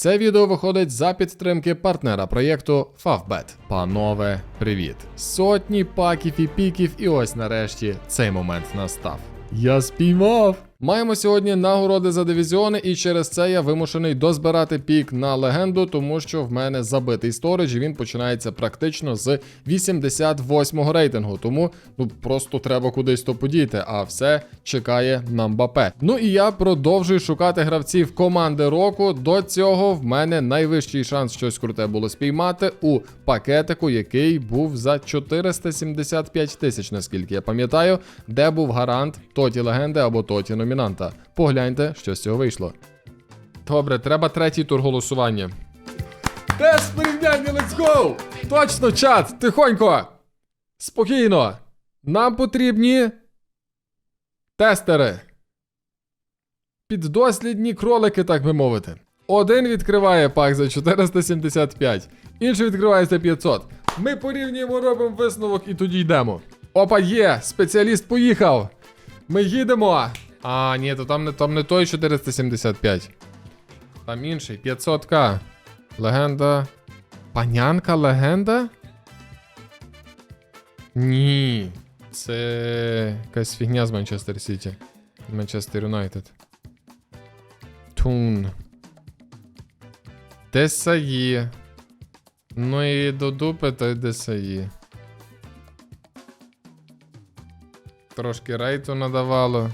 Це відео виходить за підтримки партнера проєкту Favbet. Панове, привіт! Сотні паків і піків, і ось нарешті цей момент настав. Я спіймав! Маємо сьогодні нагороди за дивізіони, і через це я вимушений дозбирати пік на легенду, тому що в мене забитий сторідж, і він починається практично з 88-го рейтингу. Тому ну просто треба кудись то подіти, а все чекає на Мбапе. Ну і я продовжую шукати гравців команди року. До цього в мене найвищий шанс щось круте було спіймати у пакетику, який був за 475 тисяч, наскільки я пам'ятаю, де був гарант тоті легенди або тоті номінанта. Погляньте, що з цього вийшло. Добре, треба третій тур голосування. Без порівняння, let's go! Точно, чат! Тихонько! Спокійно! Нам потрібні тестери. Піддослідні кролики, так би мовити. Один відкриває пак за 475, інший відкриває за 500. Ми порівнюємо, робимо висновок і тоді йдемо. Опа, є! Спеціаліст поїхав! Ми їдемо! А, ні, то там не, там не той 475. Там інший, 500к. Легенда. Панянка легенда? Ні. Це якась фігня з Манчестер Сіті. Манчестер Юнайтед. Тун. Десаї. Ну і до дупи, то й Десаї. Трошки рейту надавало.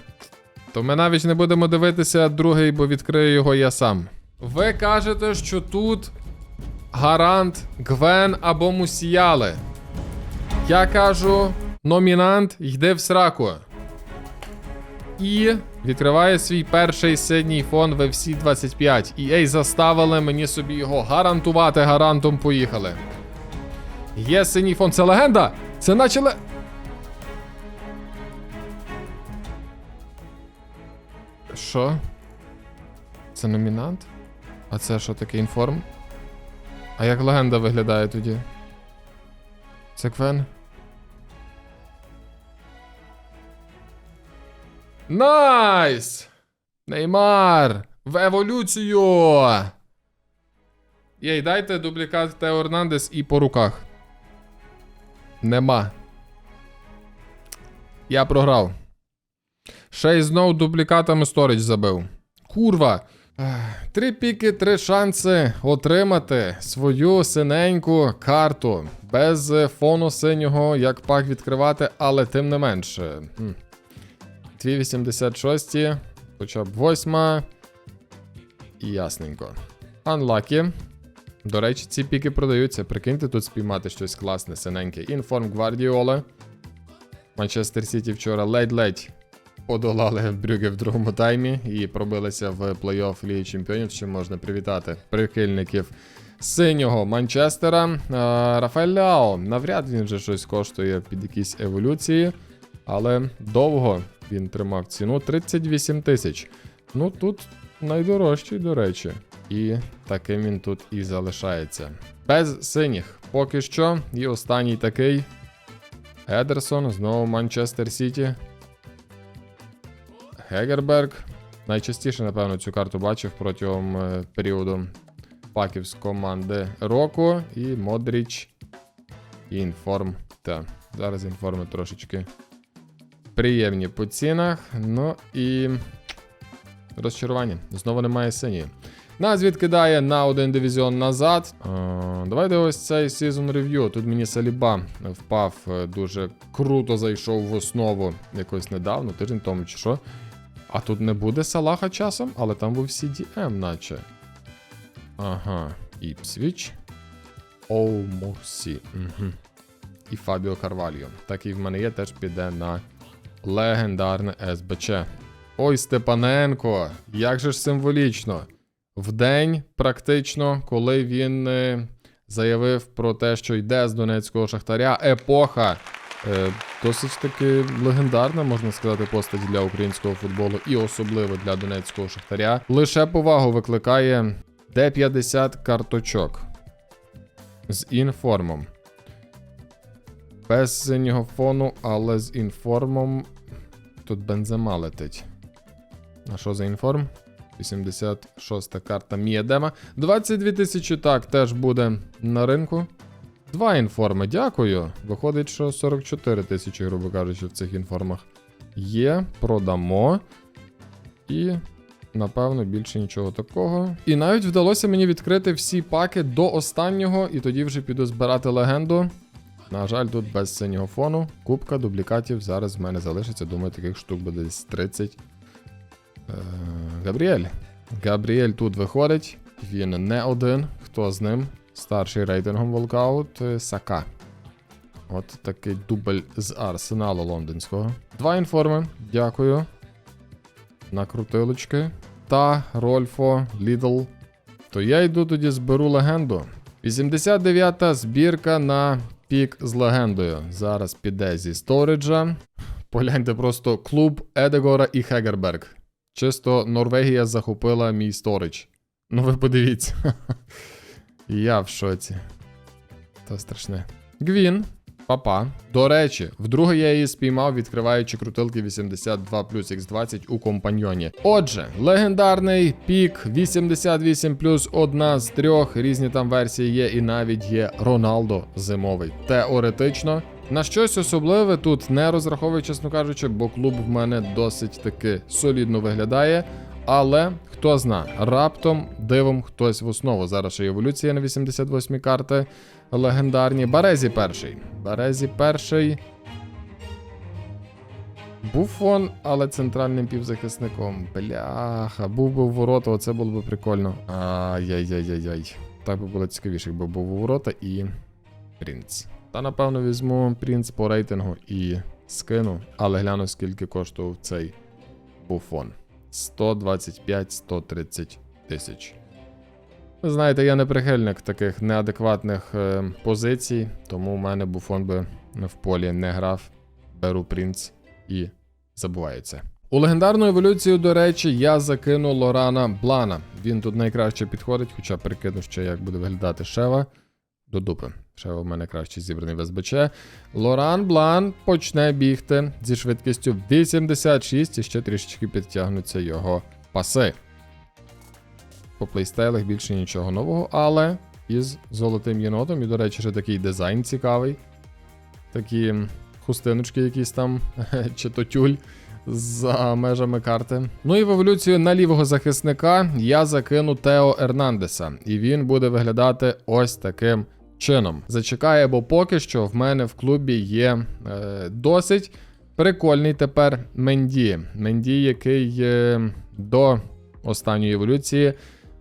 То ми навіть не будемо дивитися другий, бо відкрию його я сам. Ви кажете, що тут гарант Гвен або Мусіяли. Я кажу, номінант йде в сраку. І відкриває свій перший синій фон в FC 25. EA заставили мені собі його гарантувати, гарантом поїхали. Є синій фон, це легенда! Це наче ле... Що? Це номінант? А це що таке інформ? А як легенда виглядає тоді? Це Квен? Найс! Неймар! В еволюцію! Єй, дайте дублікат Тео Ернандес і по руках. Нема. Я програв. Ще й знов дублікатами сторіч забив. Курва. Три піки, три шанси отримати свою синеньку карту. Без е, фону синього, як пак відкривати, але тим не менше. Хм. Дві 86, хоча б восьма. Ясненько. Unlucky. До речі, ці піки продаються. Прикиньте тут спіймати щось класне, синеньке. Інформ Гвардіола. Манчестер Сіті вчора ледь-ледь подолали Брюге в другому таймі і пробилися в плей-офф Ліги Чемпіонів, що можна привітати прихильників синього Манчестера. Е, Рафаель Ляо, навряд він вже щось коштує під якісь еволюції, але довго він тримав ціну 38 тисяч. Ну тут найдорожчий, до речі. І таким він тут і залишається. Без синіх поки що. І останній такий. Едерсон, знову Манчестер Сіті. Гегерберг. Найчастіше, напевно, цю карту бачив протягом е, періоду паків з команди року. І Модріч. Інформ. Та, зараз інформи трошечки приємні по цінах. Ну і. Розчарування. Знову немає синьої. Нас відкидає на один дивізіон назад. Е, давайте ось цей Season Review. Тут мені Саліба впав, е, дуже круто зайшов в основу якось недавно, тиждень тому чи що. А тут не буде Салаха часом, але там був CDM, наче. Ага, Іпсвіч. Оумосі. Угу. І Фабіо Карвальо. Такий в мене є, теж піде на легендарне СБЧ. Ой, Степаненко, як же ж символічно. В день, практично, коли він е, заявив про те, що йде з Донецького Шахтаря, епоха. Е, досить таки легендарна, можна сказати, постать для українського футболу і особливо для Донецького Шахтаря. Лише повагу викликає Д50 карточок з інформом. Без синього фону, але з інформом. Тут бензема летить. А що за інформ? 86 карта Мієдема. 22 тисячі так теж буде на ринку. Два інформи, дякую. Виходить, що 44 тисячі, грубо кажучи, в цих інформах є. Продамо. І, напевно, більше нічого такого. І навіть вдалося мені відкрити всі паки до останнього, і тоді вже піду збирати легенду. На жаль, тут без синього фону. Кубка дублікатів зараз в мене залишиться. Думаю, таких штук буде десь 30. Е, Габріель. Габріель тут виходить. Він не один. Хто з ним? Старший рейтингом волкаут е, Сака. От такий дубль з арсеналу лондонського. Два інформи. Дякую. Накрутилочки. Та Рольфо, Лідл. То я йду тоді зберу легенду. 89-та збірка на пік з легендою. Зараз піде зі сториджа. Погляньте просто клуб Едегора і Хегерберг. Чисто Норвегія захопила мій сторидж. Ну ви подивіться. Я в шоці. Та страшне. Гвін. Папа. До речі, вдруге я її спіймав, відкриваючи крутилки 82 плюс X20 у компаньйоні. Отже, легендарний пік 88 плюс одна з трьох. Різні там версії є, і навіть є Роналдо зимовий. Теоретично. На щось особливе тут не розраховую, чесно кажучи, бо клуб в мене досить таки солідно виглядає. Але хто зна, раптом дивом хтось в основу. Зараз ще еволюція на 88 карти легендарні. Барезі перший. Барезі перший. Буфон, але центральним півзахисником. Бляха, був би в ворота, оце було б прикольно. Ай-яй-яй-яй-яй. Так би було цікавіше, якби був у ворота і. Принц. Та напевно візьму принц по рейтингу і скину, але гляну, скільки коштував цей буфон. 125-130 тисяч. Ви знаєте, я не прихильник таких неадекватних е, позицій, тому в мене буфон би в полі не грав. Беру принц і забувається. У легендарну еволюцію, до речі, я закину Лорана Блана. Він тут найкраще підходить, хоча прикину ще, як буде виглядати Шева. До дупи. Шева в мене краще зібраний в. Лоран Блан почне бігти зі швидкістю 86 і ще трішечки підтягнуться його паси. По плейстайлах більше нічого нового, але із золотим єнотом. І, до речі, ще такий дизайн цікавий. Такі хустиночки якісь там, чи то тюль за межами карти. Ну і в еволюцію на лівого захисника я закину Тео Ернандеса, і він буде виглядати ось таким чином. Зачекає, бо поки що в мене в клубі є е, досить прикольний тепер Менді. Менді, який е, до останньої еволюції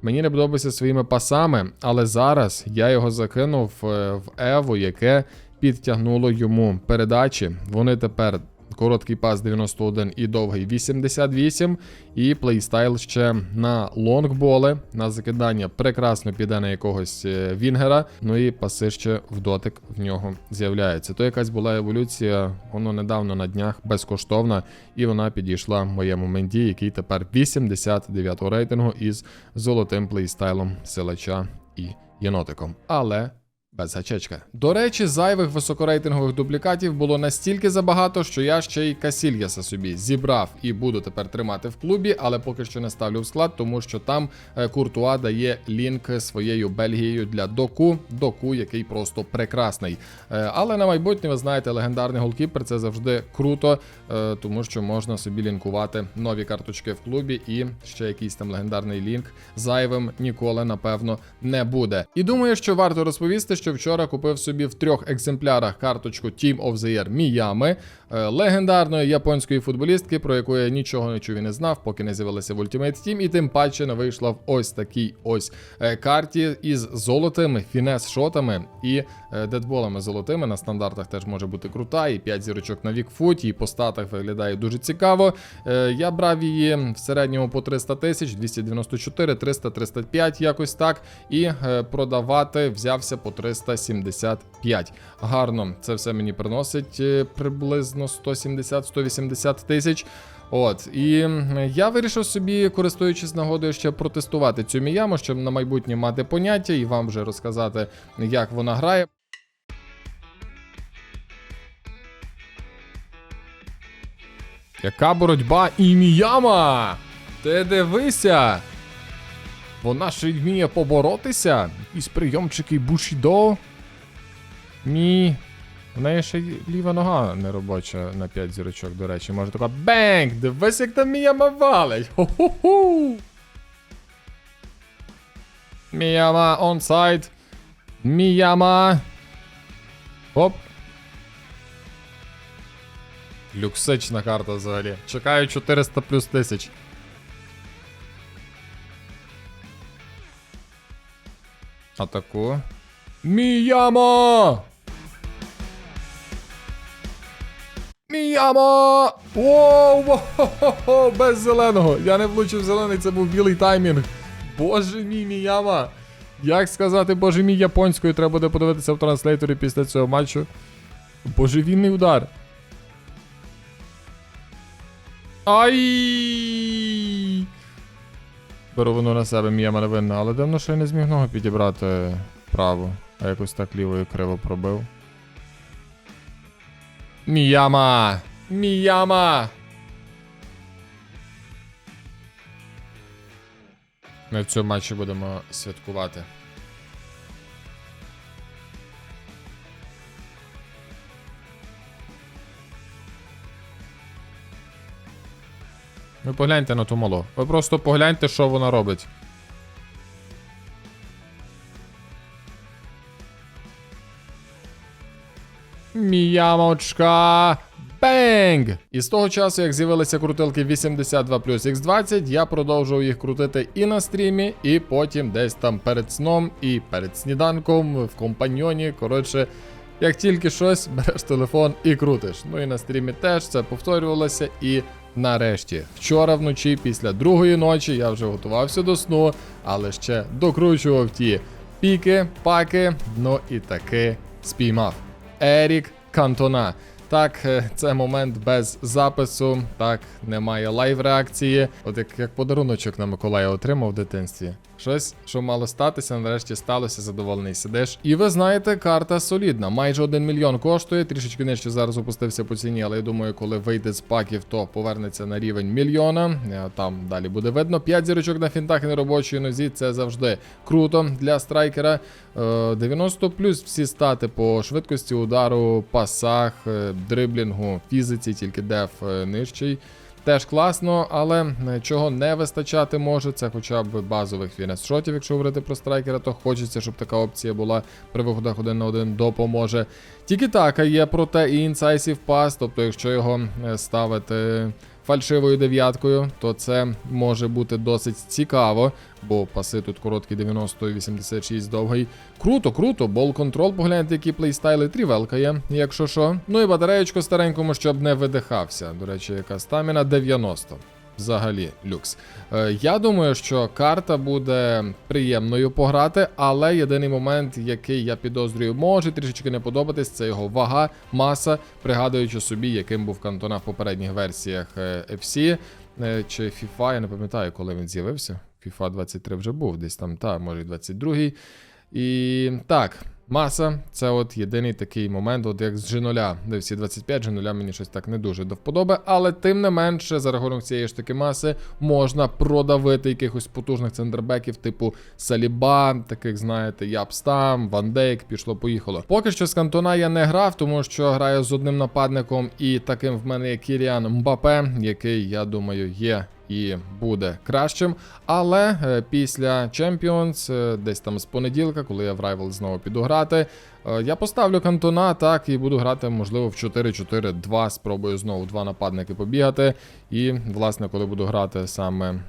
мені не подобався своїми пасами, але зараз я його закинув е, в Еву, яке підтягнуло йому передачі. Вони тепер. Короткий пас 91 і довгий 88. І плейстайл ще на лонгболи, на закидання прекрасно піде на якогось е, Вінгера. Ну і паси ще в дотик в нього з'являється. То якась була еволюція, воно недавно на днях безкоштовна, і вона підійшла моєму менді, який тепер 89 рейтингу із золотим плейстайлом силача і єнотиком. Але без гачечка. До речі, зайвих високорейтингових дублікатів було настільки забагато, що я ще й Касільяса собі зібрав і буду тепер тримати в клубі, але поки що не ставлю в склад, тому що там е, Куртуа дає лінк своєю Бельгією для доку. Доку, який просто прекрасний. Е, Але на майбутнє, ви знаєте, легендарний голкіпер це завжди круто, е, тому що можна собі лінкувати нові карточки в клубі і ще якийсь там легендарний лінк зайвим ніколи, напевно, не буде. І думаю, що варто розповісти, що вчора купив собі в трьох екземплярах карточку Team of the Year Міями, е, легендарної японської футболістки, про яку я нічого не чув і не знав, поки не з'явилася в Ultimate Team, і тим паче не вийшла в ось такій ось е, карті із золотими фінес-шотами і е, дедболами золотими. На стандартах теж може бути крута, і 5 зірочок на вікфуті, і по статах виглядає дуже цікаво. Я брав її в середньому по 300 тисяч, 294, 300, 305, якось так. І продавати взявся по 375. Гарно, це все мені приносить е, приблизно 170-180 тисяч. От, і я вирішив собі, користуючись нагодою, ще протестувати цю міяму, щоб на майбутнє мати поняття і вам вже розказати, як вона грає. Яка боротьба і міяма! Ти дивися! Вона ще й вміє поборотися. Із прийомчики Бушідо. Мі. В неї ще ліва нога не робоча на 5 зірочок, до речі. Може така бенг! Дивись, як там Міяма валить! Хо-хо-ху! Міяма онсайд. Міяма. Оп. Люксична карта взагалі. Чекаю 400 плюс тисяч. Атаку. Міяма! Міяма! Воу! Без зеленого! Я не влучив зелений, це був білий таймінг. Боже мій Міяма! Як сказати, боже мій японською, треба буде подивитися в транслейторі після цього матчу. Божевільний удар. Ай! Беру воно на себе, Міяма не винна, але дивно, що я не зміг ногу підібрати право, а якось так лівою криво пробив. Міяма! Міяма! Ми в цьому матчі будемо святкувати. Ви погляньте на ту малу. Ви просто погляньте, що вона робить. Міямочка. Бенг! І з того часу, як з'явилися крутилки 82 плюс X20, я продовжував їх крутити і на стрімі, і потім десь там перед сном, і перед сніданком, в компаньйоні. Коротше, як тільки щось, береш телефон і крутиш. Ну і на стрімі теж це повторювалося. І нарешті, вчора вночі, після другої ночі, я вже готувався до сну, але ще докручував ті піки, паки, ну і таки спіймав. Ерік Кантона. Так, е, це момент без запису. Так, немає лайв реакції. От як, як подаруночок на Миколая отримав в дитинстві. Щось, що мало статися, нарешті сталося, задоволений сидиш. І ви знаєте, карта солідна. Майже 1 мільйон коштує. Трішечки нижче зараз опустився по ціні, але я думаю, коли вийде з паків, то повернеться на рівень мільйона. Е, Там далі буде видно. 5 зірочок на фінтах і на нозі. Це завжди круто для страйкера. Е, 90 плюс всі стати по швидкості удару, пасах, е, дриблінгу, фізиці, тільки деф е, нижчий. Теж класно, але е, чого не вистачати може, це хоча б базових фінес-шотів, якщо говорити про страйкера, то хочеться, щоб така опція була при виходах один на один допоможе. Тільки така є, проте і Incisive Pass, тобто якщо його е, ставити фальшивою дев'яткою, то це може бути досить цікаво, бо паси тут короткі 90 86 довгий. Круто, круто, бол контрол, погляньте, які плейстайли, трівелка є, якщо що. Ну і батареєчко старенькому, щоб не видихався. До речі, яка стаміна 90. Взагалі, люкс. Е, я думаю, що карта буде приємною пограти, але єдиний момент, який я підозрюю, може трішечки не подобатись, це його вага, маса, пригадуючи собі, яким був Кантона в попередніх версіях е, FC е, чи FIFA, я не пам'ятаю, коли він з'явився. FIFA 23 вже був, десь там, та, може, 22-й. І так, маса це от єдиний такий момент, от як з G0, де всі 25 G0 мені щось так не дуже до вподоби, але тим не менше, за рахунок цієї ж таки маси можна продавити якихось потужних центрбеків, типу Саліба, таких, знаєте, Япстам, Ван Дейк, пішло, поїхало. Поки що з Кантона я не грав, тому що граю з одним нападником, і таким в мене є Кіріан Мбапе, який, я думаю, є і буде кращим. Але е, після Champions, е, десь там з понеділка, коли я в Rival знову піду грати, е, я поставлю кантона так і буду грати, можливо, в 4-4-2. Спробую знову два нападники побігати. І, власне, коли буду грати саме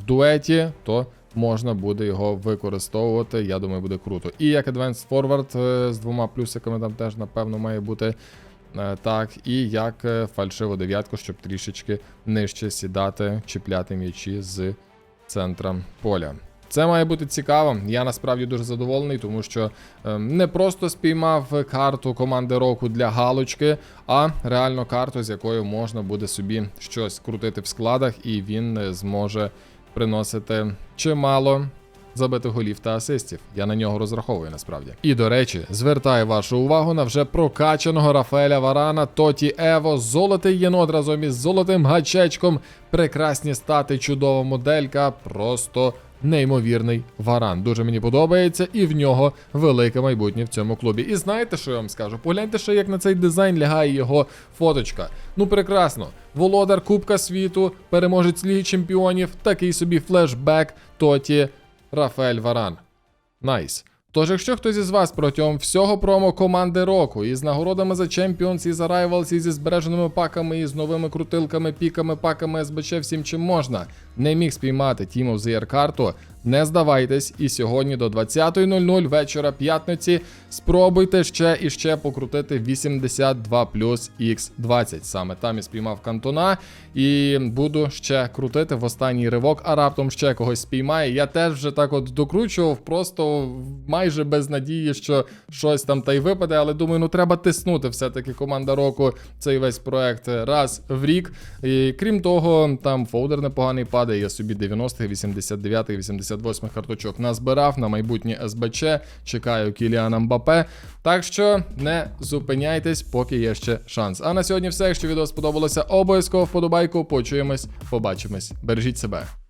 в дуеті, то. Можна буде його використовувати, я думаю, буде круто. І як Advanced Forward з двома плюсиками там теж, напевно, має бути Так, і як е, фальшиву дев'ятку, щоб трішечки нижче сідати, чіпляти м'ячі з центра поля. Це має бути цікаво. Я насправді дуже задоволений, тому що е, не просто спіймав карту команди року для галочки, а реально карту, з якою можна буде собі щось крутити в складах, і він е, зможе приносити чимало забитих голів та асистів. Я на нього розраховую насправді. І до речі, звертаю вашу увагу на вже прокачаного Рафаеля Варана, Тоті Ево, золотий єнот разом із золотим гачечком. Прекрасні стати, чудова моделька, просто. Неймовірний варан. Дуже мені подобається, і в нього велике майбутнє в цьому клубі. І знаєте, що я вам скажу? Погляньте ще, як на цей дизайн лягає його фоточка. Ну прекрасно. Володар Кубка світу, переможець Ліги Чемпіонів, такий собі флешбек Тоті Рафаель Варан. Найс. Тож, якщо хтось із вас протягом всього промо команди року із нагородами за Champions, і за Rivals, і зі збереженими паками, і з новими крутилками, піками, паками СБЧ, всім чим можна, не міг спіймати Team of the Year карту, не здавайтесь, і сьогодні до 20.00 вечора п'ятниці спробуйте ще і ще покрутити 82 плюс X20. Саме там і спіймав кантона, і буду ще крутити в останній ривок, а раптом ще когось спіймає. Я теж вже так от докручував, просто майже без надії, що щось там та й випаде, але думаю, ну треба тиснути все-таки команда року цей весь проект раз в рік. І крім того, там фолдер непоганий падає. Я собі 90, 89, 88 карточок назбирав на майбутнє СБЧ. Чекаю Кіліана Мбапе. Так що не зупиняйтесь, поки є ще шанс. А на сьогодні все. Якщо відео сподобалося, обов'язково вподобайку. Почуємось, побачимось. Бережіть себе.